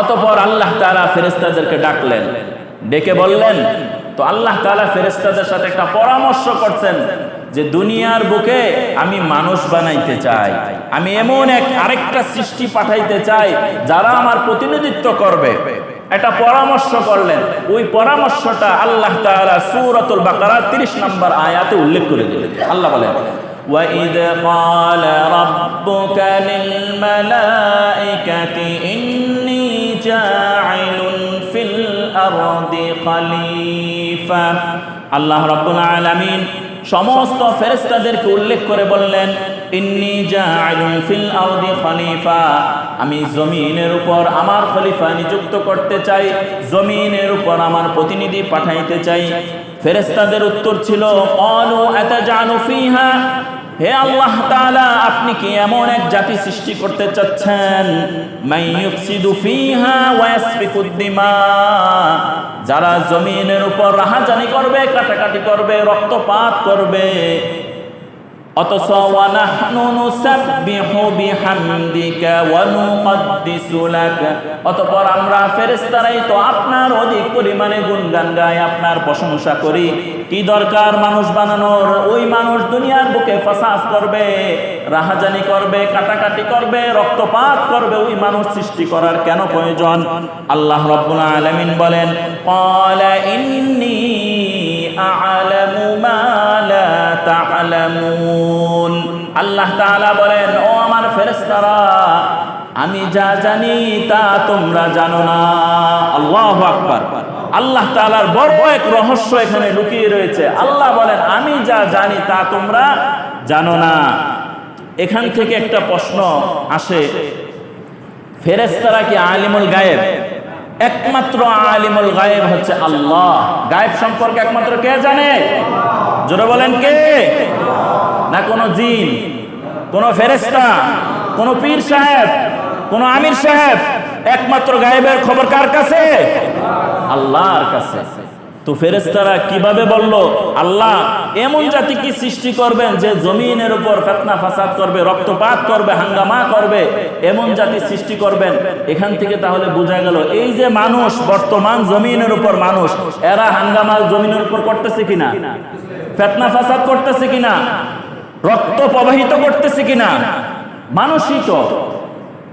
অতপর আল্লাহ তাআলা ফেরেশতাদেরকে ডাকলেন ডেকে বললেন তো আল্লাহ তাআলা ফেরেশতাদের সাথে একটা পরামর্শ করছেন যে দুনিয়ার বুকে আমি মানুষ বানাইতে চাই আমি এমন এক আরেকটা সৃষ্টি পাঠাইতে চাই যারা আমার প্রতিনিধিত্ব করবে একটা পরামর্শ করলেন ওই পরামর্শটা আল্লাহ তাআলা সূরাতুল বাকারা 30 নম্বর আয়াতে উল্লেখ করে দিলেন আল্লাহ বলেন وَإِذْ قَالَ رَبُّكَ لِلْمَلَائِكَةِ إِنِّي جَاعِلٌ فِي الْأَرْضِ خَلِيفَةً আল্লাহ রাব্বুল আলামিন সমস্ত ফেরেশতাদেরকে উল্লেখ করে বললেন ইন্নি জাআলুন ফিল আরদি খলিফা আমি জমিনের উপর আমার খলিফা নিযুক্ত করতে চাই জমিনের উপর আমার প্রতিনিধি পাঠাইতে চাই ফেরেশতাদের উত্তর ছিল ক্বালু আতাজালু ফিহা হে আল্লাহ তাআলা, আপনি কি এমন এক জাতি সৃষ্টি করতে চাচ্ছেন? মাইয়ুফসিদু ফিহা ওয়া ইয়াসফিকুদ দিমা। যারা জমিনের উপর রাহাজানি করবে, কাটাকাটি করবে, রক্তপাত করবে অথচ অতঃপর আমরা ফেরেশতারাই তো আপনার অধিক পরিমাণে গুণগান গাই, আপনার প্রশংসা করি। কি দরকার মানুষ বানানোর? ওই মানুষ দুনিয়ার বুকে ফাসাদ করবে, রাহাজানি করবে, কাটাকাটি করবে, রক্তপাত করবে, ওই মানুষ সৃষ্টি করার কেন প্রয়োজন? আল্লাহ রাব্বুল আলামিন বলেন আ'লামু মা লা তা'লামুন। আল্লাহ তাআলা বলেন, ও আমার ফেরেশতারা, আমি যা জানি তা তোমরা জানো না। আল্লাহু আকবার। আল্লাহ তাআলার বড় এক রহস্য এখানে লুকিয়ে রয়েছে। আল্লাহ বলেন, আমি যা জানি তা তোমরা জানো না। এখান থেকে একটা প্রশ্ন আসে, ফেরেশতারা কি আলিমুল গায়েব? একমাত্র আলিমুল গায়েব হচ্ছে আল্লাহ। গায়েব সম্পর্কে একমাত্র কে জানে? জোরে বলেন কে? না কোনো জিন। কোন ফেরেস্তা কোন পীর সাহেব, কোন আমির সাহেব একমাত্র গায়েবের খবর কার কাছে? আল্লাহর কাছে। তো ফেরেস্তারা কীভাবে বলল, আল্লাহ, এমন জাতি কি সৃষ্টি করবেন যে জমিনের উপর ফেতনা ফাসাদ করবে, রক্তপাত করবে, হাঙ্গামা করবে? এমন জাতি সৃষ্টি করবেন? এখান থেকে তাহলে বোঝা গেল, এই যে মানুষ, বর্তমান জমিনের উপর মানুষ, এরা হাঙ্গামা জমিনের উপর করতেছে কিনা? ফেতনা ফাসাদ করতেছে কিনা? রক্ত প্রবাহিত করতেছে কিনা? মানুষই তো।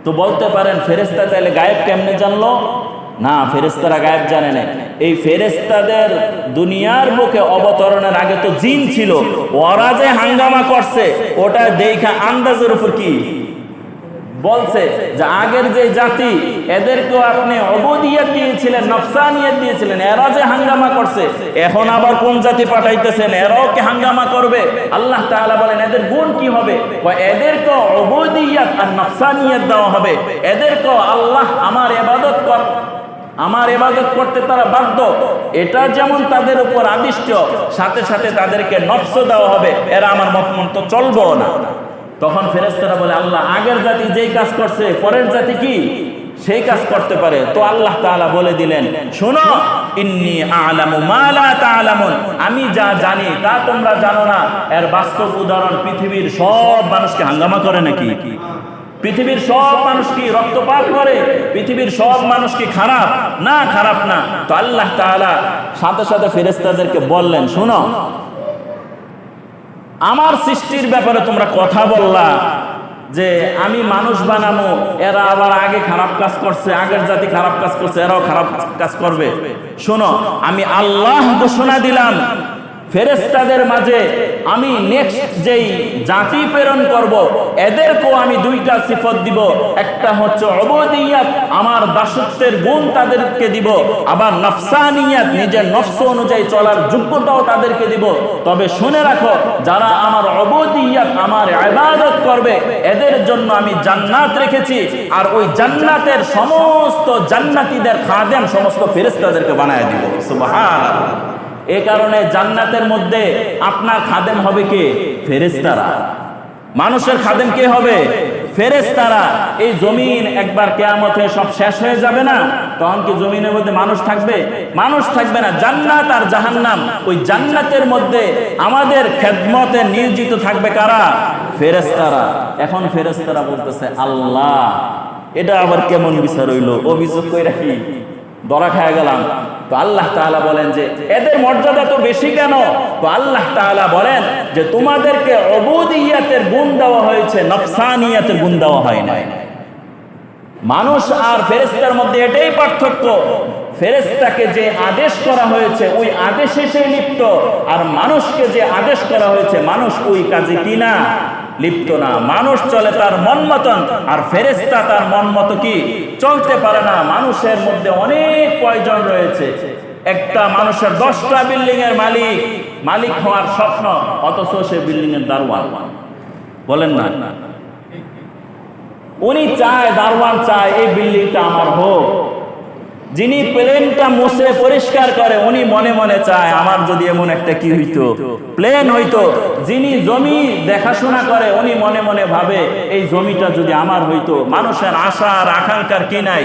তো বলতে পারেন ফেরেস্তা তাহলে গায়েব কেমনে জানলো? না ফেরেস্তারা গায়েব জানে না এই ফেরেস্তাদের দুনিয়ার মুখে অবতরণের আগে তো জিন ছিল। ওরা যে হাঙ্গামা করছে, ওটা দেখা আন্দাজের উপর কি? বলছে যে আগের যে জাতি, এদেরকেও আপনি অবদিয়াত দিয়েছিলেন, নফসানিয়ত দিয়েছিলেন, এরা যে হাঙ্গামা করছে, এখন আবার কোন জাতি পাঠাইতেছেন, এরাও কি হাঙ্গামা করবে? আল্লাহ তাআলা বলেন, এদের গুণ কি হবে? কয়, এদেরকেও অবদিয়াত আর নফসানিয়ত দেওয়া হবে। এদেরকেও আল্লাহ আমার ইবাদত কর, আমার এবাদত করতে তারা বাধ্য। এটা যেমন তাদের উপর আদিষ্ট, সাথে সাথে তাদেরকে নফস দেওয়া হবে। এরা আমার মত মতো চলবো না। তখন ফেরেস্তারা বলে, আল্লাহ, আগের জাতি যেই কাজ করছে, পরের জাতি কি? সেই কাজ করতে পারে। তো আল্লাহ তাআলা বলে দিলেন, শোনো, ইন্নি আমি যা জানি তা তোমরা জানো না। এর বাস্তব উদাহরণ পৃথিবীর সব মানুষকে হাঙ্গামা করে নাকি? পৃথিবীর সব মানুষ কি রক্তপাত করে? পৃথিবীর সব মানুষ কি খারাপ? না খারাপ না। তো আল্লাহ তাআলা সাথে সাথে ফেরেস্তাদেরকে বললেন, শোনো আমার সৃষ্টির ব্যাপারে তোমরা কথা বললা যে আমি মানুষ বানানো এরা আবার আগে খারাপ কাজ করছে, আগের জাতি খারাপ কাজ করছে, এরাও খারাপ কাজ করবে। শোনো, আমি আল্লাহ ঘোষণা দিলাম ফেরেস্তাদের মাঝে আমি নেক্সট যেই জাতি প্রেরণ করব, এদেরকেও আমি দুইটা সিফত দিব। একটা হচ্ছে অবদিয়াত, আমার দাসত্বের গুণ তাদেরকে দিব। আবার নফসানিয়াত, নিজের নফস অনুযায়ী চলার যোগ্যতাও তাদেরকে দিব। তবে শুনে রাখো, যারা আমার অবদিয়াত, আমার ইবাদত করবে, এদের জন্য আমি জান্নাত রেখেছি। আর ওই জান্নাতের সমস্ত জান্নাতীদের খাদেম, সমস্ত ফেরেস্তাদেরকে বানায় দিব। সুবহানাল্লাহ। এ কারণে জান্নাতের মধ্যে আপনার খাদেম হবে কে? ফেরেস্তারা মানুষের খাদেম কে হবে? ফেরেস্তারা এই জমিন একবার কেয়ামতে সব শেষ হয়ে যাবে না? তখন কি জমিনের মধ্যে মানুষ থাকবে? মানুষ থাকবে না। জান্নাত আর জাহান্নাম, ওই জান্নাতের মধ্যে আমাদের খেদমতে নিয়োজিত থাকবে কারা? ফেরেস্তারা এখন ফেরেস্তারা বলতেছে, আল্লাহ, এটা আবার কেমন বিচার হইল? অভিযোগ কই রাখি ধরা খায় গেলাম। তো আল্লাহ তাআলা বলেন যে, এদের মর্যাদা তো বেশি কেন? তো আল্লাহ তাআলা বলেন যে, তোমাদেরকে অবুদিয়াতের গুণ দেওয়া হয়েছে, নফসানিয়াতের গুণ দেওয়া হয় নাই। মানুষ আর ফেরেস্তার মধ্যে এটাই পার্থক্য। ফেরেস্তাকে যে আদেশ করা হয়েছে, ওই আদেশে সে লিপ্ত। আর মানুষকে যে আদেশ করা হয়েছে, মানুষ ওই কাজে কিনা? লিপ্ত না। মানুষ চলে তার মন মতন। আর ফেরেস্তা তার মন মতো কি? চলতে পারে না। মানুষের মধ্যে অনেক প্রয়োজন রয়েছে। একটা মানুষের দশটা বিল্ডিং এর মালিক। মালিক হওয়ার স্বপ্ন, অথচ সে বিল্ডিং এর দারোয়ান। বলেন না। উনি চায়, দারোয়ান চায়, এই বিল্ডিংটা আমার হোক। যিনি প্লেনটা মুছে পরিষ্কার করে, উনি মনে মনে চায়, আমার যদি এমন একটা কি হইতো? প্লেন হইতো। যিনি জমি দেখাশোনা করে, উনি মনে মনে ভাবে, এই জমিটা যদি আমার হইতো, মানুষের আশা আর আকাঙ্ক্ষার কি নাই?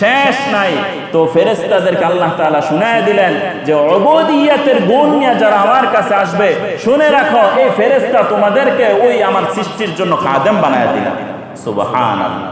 শেষ নাই। তো ফেরেস্তাদেরকে আল্লাহ তাআলা শুনায় দিলেন যে, অবদিয়াতের গুণ নিয়ে যারা আমার কাছে আসবে, শুনে রাখো, এই ফেরেস্তা তোমাদেরকে ওই আমার সৃষ্টির জন্য খাদেম বানায় দিলাম সুবহানাল্লাহ।